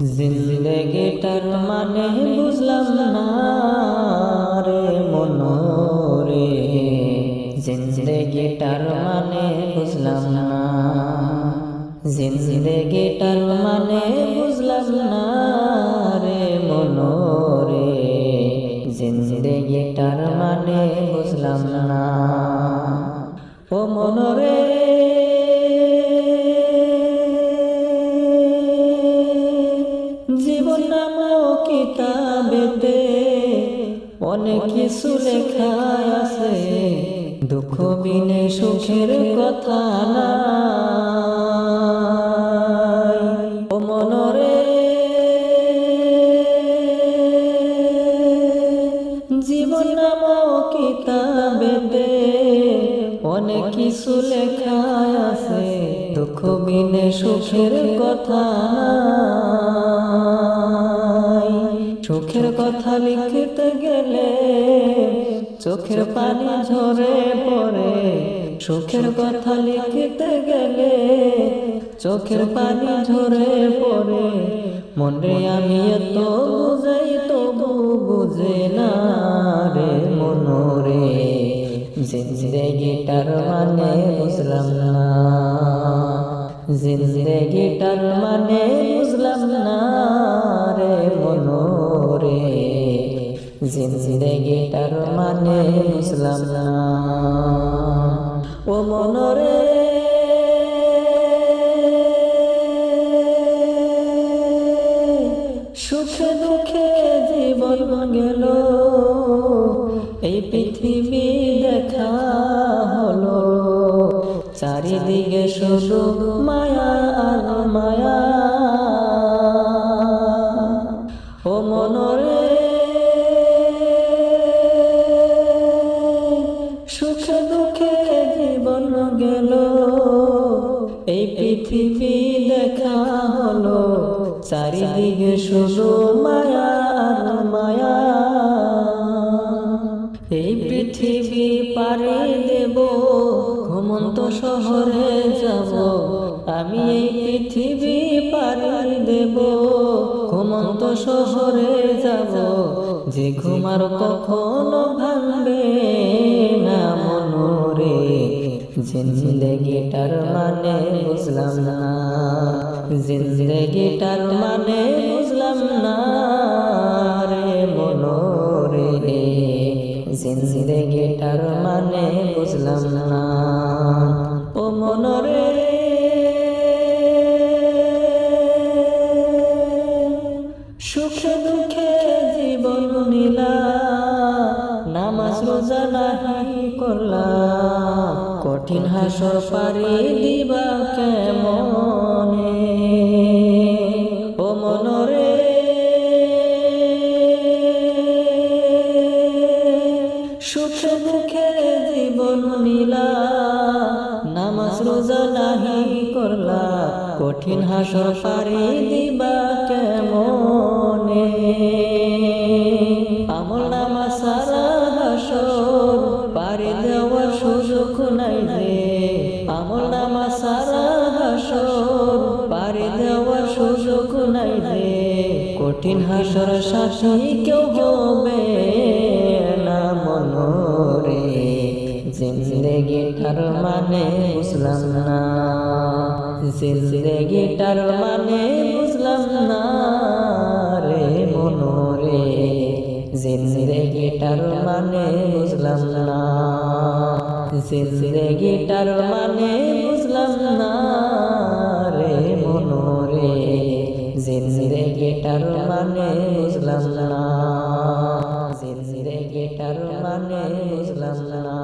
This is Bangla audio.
জিন্দগিটার মানে বুঝলাম না রে মনোরে। জিন্দগিটার মানে বুঝলাম না। জিন্দগিটার মানে বুঝলাম না রে মনোরে। জিন্দগিটার মানে বুঝলাম না। ও মনোরে। অনেক কিছু লেখা আছে, দুঃখ বিনে সুখের কথা নাই ও মনরে, জীবন নামক কিতাবেতে অনেক কিছু লেখা আছে, দুঃখ বিনে সুখের কথা। সুখের কথা লিখতে গেলে চোখের পানি ঝরে পড়ে। সুখের কথা লিখতে গেলে চোখের পানি ঝরে পড়ে। মনে আমি এত বুঝাই তবু বুঝে না রে মনোরে। জিন্দগিটার মানে বুঝলাম না। জিন্দগিটার মানে বুঝলাম না। জিন্দগিটার মানে বুঝলাম না। ও মনোরে। সুখে দুঃখে জীবন গেল, এই পৃথিবী দেখা হলো। চারিদিকে শুধু মায়া আর মায়া। পৃথিবী দেখা হলো, চারিদিকে শুধু মায়া মায়া। এই পৃথিবী পারে দেব, ঘুমন্ত শহরে যাব। আমি এই পৃথিবী পারে দেব, ঘুমন্ত শহরে যাব। যে ঘুমার কখনো ভাঙবে জিন্দগিটার মানে বুঝলাম না। জিন্দগিটার মানে বুঝলাম না। রে। মনোরে জিন্দগিটার মানে বুঝলাম না। ও মনোরে সুখে দুঃখে জীবন নিলা নামাজ রোজা নাহি করলা কঠিন হাসর পারি দিবা কেমনে? ও মনরে। সুখে দুঃখে জীবন নীলা, নামাজ রোজা নাহি করলা, কঠিন হাসর পারি দিবা কেমনে? আমল নামা নাই যে কঠিন হাসর সাথী কেউ হবে না মনোরে। জিন্দগিটার মানে বুঝলাম না। জিন্দগিটার মানে বুঝলাম না রে মনোরে। জিন্দগিটার মানে বুঝলাম না। জিন্দগিটার মানে বুঝলাম না। সিরে গেটার মানে বুঝলাম না। সিরে গেটার মানে বুঝলাম না।